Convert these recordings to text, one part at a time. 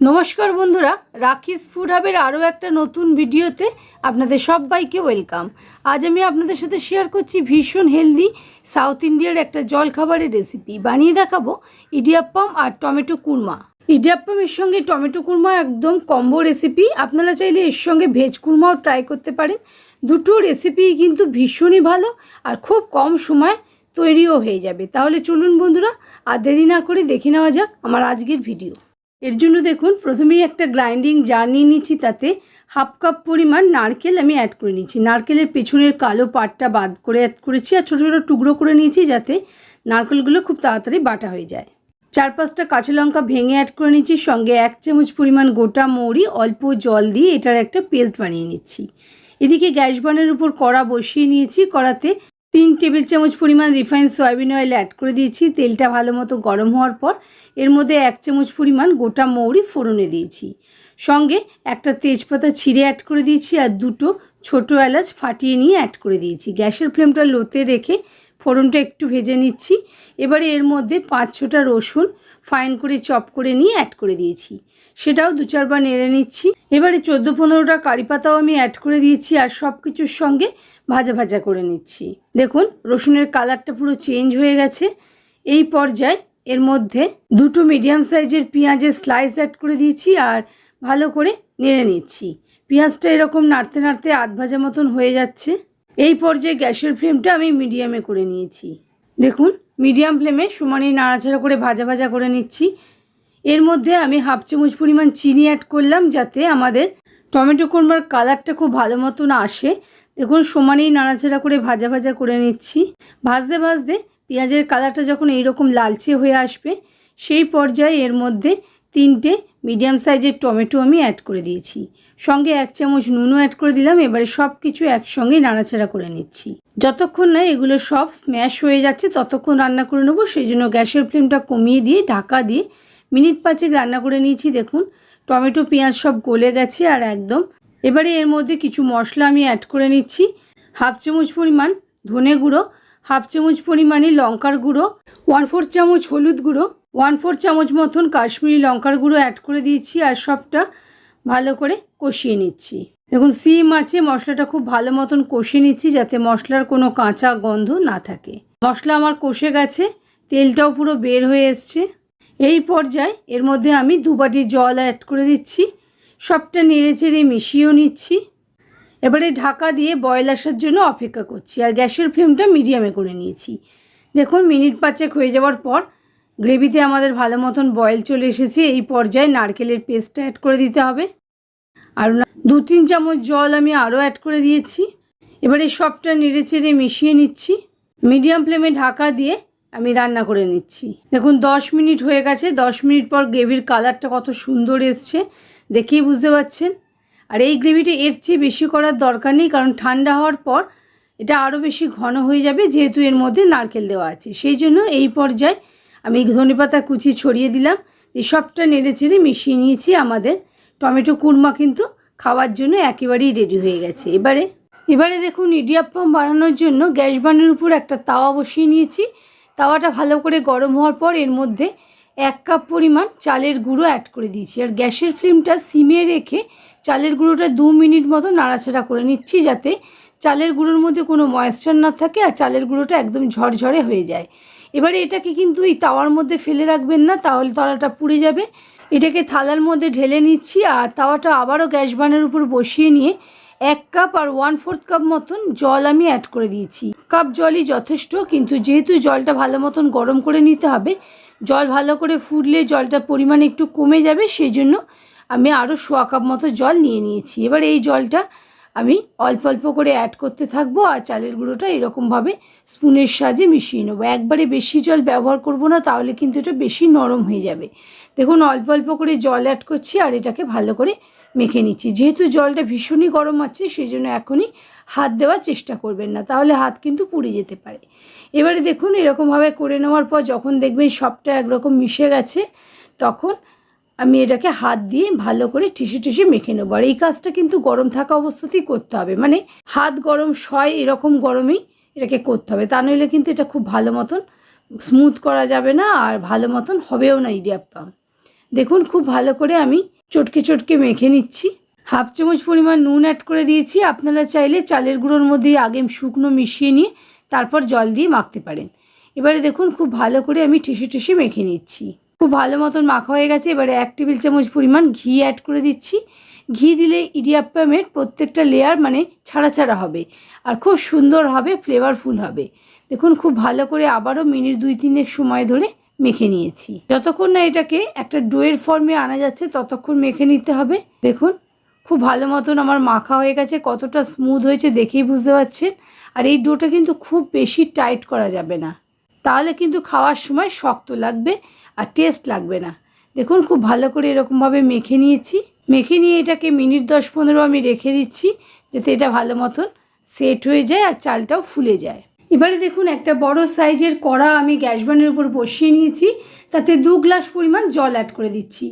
নমস্কার বন্ধুরা রাখিস ফুড হাবের আরও একটা নতুন ভিডিওতে আপনাদের সবাইকে ওয়েলকাম। আজ আমি আপনাদের সাথে শেয়ার করছি ভীষণ হেলদি সাউথ ইন্ডিয়ার একটা জলখাবারের রেসিপি বানিয়ে দেখাবো ইডিয়াপ্পাম আর টমেটো কুরমা ইডিয়াপ্পামের সঙ্গে টমেটো কুরমা একদম কম্বো রেসিপি আপনারা চাইলে এর সঙ্গে ভেজ কুরমাও ট্রাই করতে পারেন। দুটো রেসিপি কিন্তু ভীষণই ভালো আর খুব কম সময় তৈরিও হয়ে যাবে। তাহলে চলুন বন্ধুরা, আর দেরি না করে দেখে নেওয়া যাক আমার আজকের ভিডিও এর জন্য দেখুন, প্রথমেই একটা গ্রাইন্ডিং জার নিয়ে নিচ্ছি তাতে হাফ কাপ পরিমাণ নারকেল আমি অ্যাড করে নিচ্ছি নারকেলের পেছনের কালো পাটটা বাদ করে অ্যাড করেছি আর ছোটো ছোটো টুকরো করে নিয়েছি যাতে নারকেলগুলো খুব তাড়াতাড়ি বাটা হয়ে যায়। চার পাঁচটা কাঁচা লঙ্কা ভেঙে অ্যাড করে নিচ্ছি সঙ্গে এক চামচ পরিমাণ গোটা মৌরি, অল্প জল দিয়ে এটার একটা পেস্ট বানিয়ে নিচ্ছি। এদিকে গ্যাস বানের উপর কড়া বসিয়ে নিয়েছি, কড়াতে তিন টেবিল চামচ পরিমাণ রিফাইন সয়াবিন অয়েল অ্যাড করে দিয়েছি। তেলটা ভালো মতো গরম হওয়ার পর এর মধ্যে এক চামচ পরিমাণ গোটা মৌরি ফোড়নে দিয়েছি। সঙ্গে একটা তেজপাতা ছিঁড়ে অ্যাড করে দিয়েছি আর দুটো ছোটো এলাচ ফাটিয়ে নিয়ে অ্যাড করে দিয়েছি। গ্যাসের ফ্লেমটা লোতে রেখে ফোড়নটা একটু ভেজে নিচ্ছি। এবারে এর মধ্যে পাঁচ ছটা রসুন ফাইন করে চপ করে নিয়ে অ্যাড করে দিয়েছি। সেটাও দু চারবার নেড়ে নিচ্ছি। এবারে চোদ্দ পনেরোটা কারি পাতাও আমি অ্যাড করে দিয়েছি আর সব কিছুর সঙ্গে ভাজা ভাজা করে নিচ্ছি। দেখুন, রসুনের কালারটা পুরো চেঞ্জ হয়ে গেছে। এই পর্যায়ে এর মধ্যে দুটো মিডিয়াম সাইজের পেঁয়াজের স্লাইস অ্যাড করে দিয়েছি আর ভালো করে নেড়ে নিচ্ছি। পেঁয়াজটা এরকম নাড়তে নাড়তে আধ ভাজা মতন হয়ে যাচ্ছে। এই পর্যায়ে গ্যাসের ফ্লেমটা আমি মিডিয়ামে করে নিয়েছি। দেখুন মিডিয়াম ফ্লেমে সমানেই নাড়াচাড়া করে ভাজা ভাজা করে নিচ্ছি। এর মধ্যে আমি হাফ চামচ পরিমাণ চিনি অ্যাড করলাম যাতে আমাদের টমেটো কোরমার কালারটা খুব ভালো মতন আসে। দেখুন, সমানেই নাড়াচাড়া করে ভাজা ভাজা করে নিচ্ছি। ভাজতে ভাজতে পেঁয়াজের কালারটা যখন এইরকম লালচে হয়ে আসবে, সেই পর্যায়ে এর মধ্যে তিনটে মিডিয়াম সাইজের টমেটো আমি অ্যাড করে দিয়েছি। সঙ্গে এক চামচ নুনও অ্যাড করে দিলাম, এবারে সব কিছু একসঙ্গে নাড়াচাড়া করে নিচ্ছি। যতক্ষণ না এগুলো সব স্ম্যাশ হয়ে যাচ্ছে, ততক্ষণ রান্না করে নেব, সেই জন্য গ্যাসের ফ্লেমটা কমিয়ে দিয়ে, ঢাকা দিয়ে মিনিট পাঁচেক রান্না করে নিয়েছি, দেখুন। টমেটো, পেঁয়াজ সব গলে গেছে আর একদম। এবারে এর মধ্যে কিছু মশলা আমি অ্যাড করে নিচ্ছি। হাফ চামচ পরিমাণ ধনে গুঁড়ো, হাফ চামচ পরিমাণে লঙ্কার গুঁড়ো ওয়ান ফোর চামচ হলুদ গুঁড়ো ওয়ান ফোর চামচ মতন কাশ্মীরি লঙ্কার গুঁড়ো অ্যাড করে দিয়েছি আর সবটা ভালো করে কষিয়ে নিচ্ছি। দেখুন সিম আছে, মশলাটা খুব ভালো মতন কষিয়ে নিচ্ছি যাতে মশলার কোনো কাঁচা গন্ধ না থাকে। মশলা আমার কষে গেছে, তেলটাও পুরো বের হয়ে এসছে। এই পর্যায়ে এর মধ্যে আমি দু বাটি জল অ্যাড করে দিচ্ছি। সবটা নেড়ে চেড়ে মিশিয়েও নিচ্ছি। এবারে ঢাকা দিয়ে বয়েল আসার জন্য অপেক্ষা করছি আর গ্যাসের ফ্লেমটা মিডিয়ামে করে নিয়েছি। দেখুন, মিনিট পাঁচেক হয়ে যাওয়ার পর গ্রেভিতে আমাদের ভালো মতন বয়েল চলে এসেছে। এই পর্যায়ে নারকেলের পেস্টটা অ্যাড করে দিতে হবে। আর দু তিন চামচ জল আমি আরও অ্যাড করে দিয়েছি। এবারে সবটা নেড়ে চেড়ে মিশিয়ে নিচ্ছি। মিডিয়াম ফ্লেমে ঢাকা দিয়ে আমি রান্না করে নিচ্ছি। দেখুন, দশ মিনিট হয়ে গেছে। দশ মিনিট পর গ্রেভির কালারটা কত সুন্দর এসছে। দেখেই বুঝতে পারছেন? আর এই গ্রেভিটা এর চেয়ে বেশি করার দরকার নেই, কারণ ঠান্ডা হওয়ার পর এটা আরও বেশি ঘন হয়ে যাবে, যেহেতু এর মধ্যে নারকেল দেওয়া আছে। সেই জন্য এই পর্যায়ে আমি ধনেপাতা কুচি ছড়িয়ে দিলাম। এই সবটা নেড়ে চেড়ে মিশিয়ে নিয়েছি আমাদের টমেটো কুরমা কিন্তু খাওয়ার জন্য একেবারেই রেডি হয়ে গেছে। এবারে এবারে দেখুন, ইডিয়াপ্পাম বানানোর জন্য গ্যাস বানের উপর একটা তাওয়া বসিয়ে নিয়েছি। তাওয়াটা ভালো করে গরম হওয়ার পর এর মধ্যে এক কাপ পরিমাণ চালের গুঁড়ো অ্যাড করে দিয়েছি। আর গ্যাসের ফ্লেমটা সিমে রেখে চালের গুঁড়োটা দু মিনিট মতো নাড়াচাড়া করে নিচ্ছি যাতে চালের গুঁড়োর মধ্যে কোনো ময়েশ্চার না থাকে আর চালের গুঁড়োটা একদম ঝরঝরে হয়ে যায়। এবারে এটাকে কিন্তু এই তাওয়ার মধ্যে ফেলে রাখবেন না, তাহলে তলাটা পুড়ে যাবে। এটাকে থালার মধ্যে ঢেলে নিচ্ছি আর তাওয়াটা আবারও গ্যাস বানের উপর বসিয়ে নিয়ে এক কাপ আর ওয়ান ফোর্থ কাপ মতন জল আমি অ্যাড করে দিয়েছি। কাপ জলই যথেষ্ট, কিন্তু যেহেতু জলটা ভালো মতন গরম করে নিতে হবে, জল ভালো করে ফুটলে জলটার পরিমাণ একটু কমে যাবে সেই জন্য আমি আরও সোয়া কাপ মতো জল নিয়ে নিয়েছি। এবার এই জলটা আমি অল্প অল্প করে অ্যাড করতে থাকব আর চালের গুঁড়োটা এরকমভাবে স্পুনের সাহায্যে মিশিয়ে নেব। একবারে বেশি জল ব্যবহার করব না, তাহলে কিন্তু এটা বেশি নরম হয়ে যাবে। দেখুন, অল্প অল্প করে জল অ্যাড করছি আর এটাকে ভালো করে মেখে নিচ্ছি। যেহেতু জলটা ভীষণই গরম আছে সেই জন্য এখনই হাত দেওয়ার চেষ্টা করবেন না, তাহলে হাত কিন্তু পুড়ে যেতে পারে। এবারে দেখুন, এরকমভাবে করে নেওয়ার পর যখন দেখবেন সবটা একরকম মিশে গেছে, তখন আমি এটাকে হাত দিয়ে ভালো করে টিসে টিসে মেখে নেব। আর এই কাজটা কিন্তু গরম থাকা অবস্থাতেই করতে হবে। মানে হাত গরম সয় এরকম গরমেই এটাকে করতে হবে। তা নইলে কিন্তু এটা খুব ভালো মতন স্মুথ করা যাবে না, আর ভালো মতন হবেও না ইডিয়াপ্পাম দেখুন, খুব ভালো করে আমি চটকে চটকে মেখে নিচ্ছি। হাফ চামচ পরিমাণ নুন অ্যাড করে দিয়েছি। আপনারা চাইলে চালের গুঁড়োর মধ্যে আগে শুকনো মিশিয়ে নিয়ে তারপর জল দিয়ে মাখতে পারেন। এবারে দেখুন খুব ভালো করে আমি ঠেসে ঠেসে মেখে নিচ্ছি। খুব ভালো মতন মাখা হয়ে গেছে। এবারে এক টেবিল চামচ পরিমাণ ঘি অ্যাড করে দিচ্ছি। ঘি দিলে ইডিয়াপ্পামের প্রত্যেকটা লেয়ার মানে ছাড়া ছাড়া হবে আর খুব সুন্দর হবে ফ্লেভারফুল হবে। দেখুন খুব ভালো করে আবারও মিনিট দুই তিনেক সময় ধরে মেখে নিয়েছি। যতক্ষণ না এটাকে একটা ডোয়ের ফর্মে আনা যাচ্ছে, ততক্ষণ মেখে নিতে হবে। দেখুন, খুব ভালো মতন আমার মাখা হয়ে গেছে, কতটা স্মুথ হয়েছে দেখেই বুঝতে পারছেন। আর এই ডোটা কিন্তু খুব বেশি টাইট করা যাবে না। তাহলে কিন্তু খাওয়ার সময় শক্ত লাগবে আর টেস্ট লাগবে না। দেখুন, খুব ভালো করে এরকমভাবে মেখে নিয়েছি। মেখে নিয়ে এটাকে মিনিট দশ পনেরো আমি রেখে দিচ্ছি, যাতে এটা ভালো মতন সেট হয়ে যায় আর চালটাও ফুলে যায়। এবারে দেখুন, একটা বড় সাইজের কড়া আমি গ্যাস বানের উপর বসিয়ে নিয়েছি। তাতে দু গ্লাস পরিমাণ জল অ্যাড করে দিচ্ছি।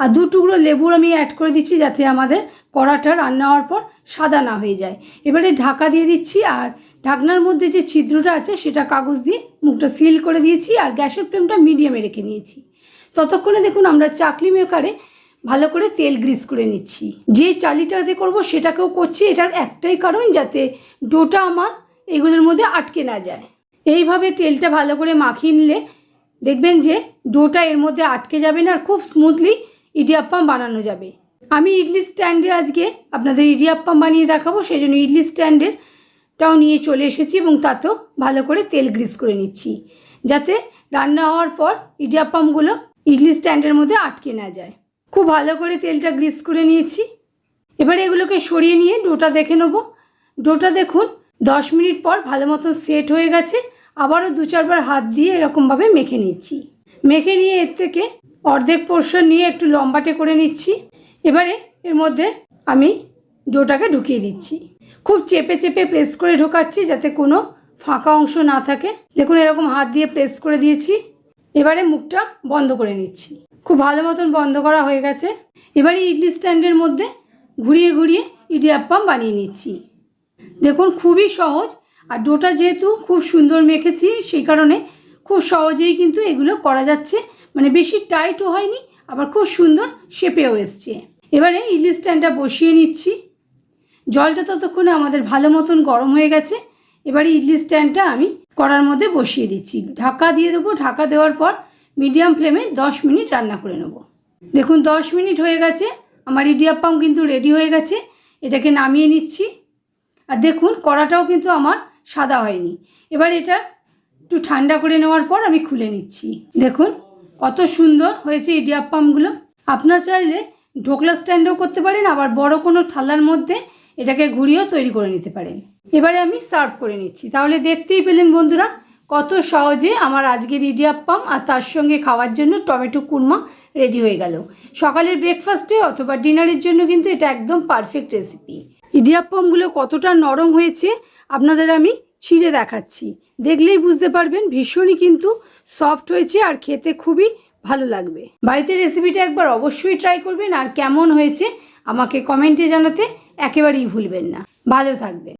আর দু টুকরো লেবুর আমি অ্যাড করে দিচ্ছি যাতে আমাদের কড়াটা রান্না হওয়ার পর সাদা না হয়ে যায়। এবারে ঢাকা দিয়ে দিচ্ছি আর ঢাকনার মধ্যে যে ছিদ্রটা আছে, সেটা কাগজ দিয়ে মুখটা সিল করে দিয়েছি আর গ্যাসের ফ্লেমটা মিডিয়ামে রেখে নিয়েছি। ততক্ষণে দেখুন, আমরা চাকলি মেকারে ভালো করে তেল গ্রিস করে নিচ্ছি। যে চালিটাতে করব, সেটাকেও করছি। এটার একটাই কারণ যাতে ডোটা আমার এগুলোর মধ্যে আটকে না যায়। এইভাবে তেলটা ভালো করে মাখিয়ে নিলে দেখবেন যে ডোটা এর মধ্যে আটকে যাবে না আর খুব স্মুথলি ইডিয়াপ্পাম বানানো যাবে। আমি ইডলি স্ট্যান্ডে আজকে আপনাদের ইডিয়াপ্পাম বানিয়ে দেখাবো সেই জন্য ইডলি স্ট্যান্ডেরটাও নিয়ে চলে এসেছি এবং তাতেও ভালো করে তেল গ্রিস করে নিচ্ছি। যাতে রান্না হওয়ার পর ইডিয়াপ্পামগুলো ইডলি স্ট্যান্ডের মধ্যে আটকে না যায়। খুব ভালো করে তেলটা গ্রিস করে নিয়েছি। এবারে এগুলোকে সরিয়ে নিয়ে ডোটা দেখে নেব। ডোটা দেখুন দশ মিনিট পর ভালো মতো সেট হয়ে গেছে। আবারও দু চারবার হাত দিয়ে এরকমভাবে মেখে নিচ্ছি। মেখে নিয়ে এর থেকে অর্ধেক পোর্শন নিয়ে একটু লম্বাটে করে নিচ্ছি। এবারে এর মধ্যে আমি ডোটাকে ঢুকিয়ে দিচ্ছি। খুব চেপে চেপে প্রেস করে ঢোকাচ্ছি যাতে কোনো ফাঁকা অংশ না থাকে। দেখুন এরকম হাত দিয়ে প্রেস করে দিয়েছি। এবারে মুখটা বন্ধ করে নিচ্ছি। খুব ভালো মতন বন্ধ করা হয়ে গেছে। এবারে ইডলি স্ট্যান্ডের মধ্যে ঘুরিয়ে ঘুরিয়ে ইডিয়াপ্পাম বানিয়ে নিচ্ছি। দেখুন, খুবই সহজ। আর ডোটা যেহেতু খুব সুন্দর মেখেছি, সেই কারণে খুব সহজেই কিন্তু এগুলো করা যাচ্ছে। মানে বেশি টাইটও হয়নি, আবার খুব সুন্দর শেপেও এসছে। এবারে ইডলি স্ট্যান্ডটা বসিয়ে নিচ্ছি। জলটা ততক্ষণে আমাদের ভালো মতন গরম হয়ে গেছে। এবারে ইডলি স্ট্যান্ডটা আমি কড়ার মধ্যে বসিয়ে দিচ্ছি। ঢাকা দিয়ে দেবো। ঢাকা দেওয়ার পর মিডিয়াম ফ্লেমে দশ মিনিট রান্না করে নেব। দেখুন, দশ মিনিট হয়ে গেছে। আমার ইডিয়াপ্পাম কিন্তু রেডি হয়ে গেছে। এটাকে নামিয়ে নিচ্ছি। আর দেখুন, কড়াটাও কিন্তু আমার সাদা হয়নি। এবার এটা একটু ঠান্ডা করে নেওয়ার পর আমি খুলে নিচ্ছি। দেখুন, কত সুন্দর হয়েছে ইডিয়াপ্পামগুলো আপনার চাইলে ঢোকলা স্ট্যান্ডও করতে পারেন, আবার বড় কোনো থালার মধ্যে এটাকে ঘুরিয়েও তৈরি করে নিতে পারেন। এবারে আমি সার্ভ করে নিচ্ছি। তাহলে দেখতেই পেলেন বন্ধুরা, কত সহজে আমার আজকের ইডিয়াপ্পাম আর তার সঙ্গে খাওয়ার জন্য টমেটো কুরমা রেডি হয়ে গেল। সকালের ব্রেকফাস্টে অথবা ডিনারের জন্য কিন্তু এটা একদম পারফেক্ট রেসিপি ইডিয়াপ্পামগুলো কতটা নরম হয়েছে আপনাদের আমি ছিঁড়ে দেখাচ্ছি। দেখলেই বুঝতে পারবেন, ভীষণই কিন্তু সফট হয়েছে আর খেতে খুবই ভালো লাগবে। বাড়িতে রেসিপিটা একবার অবশ্যই ট্রাই করবেন আর কেমন হয়েছে আমাকে কমেন্টে জানাতে একেবারেই ভুলবেন না। ভালো থাকবে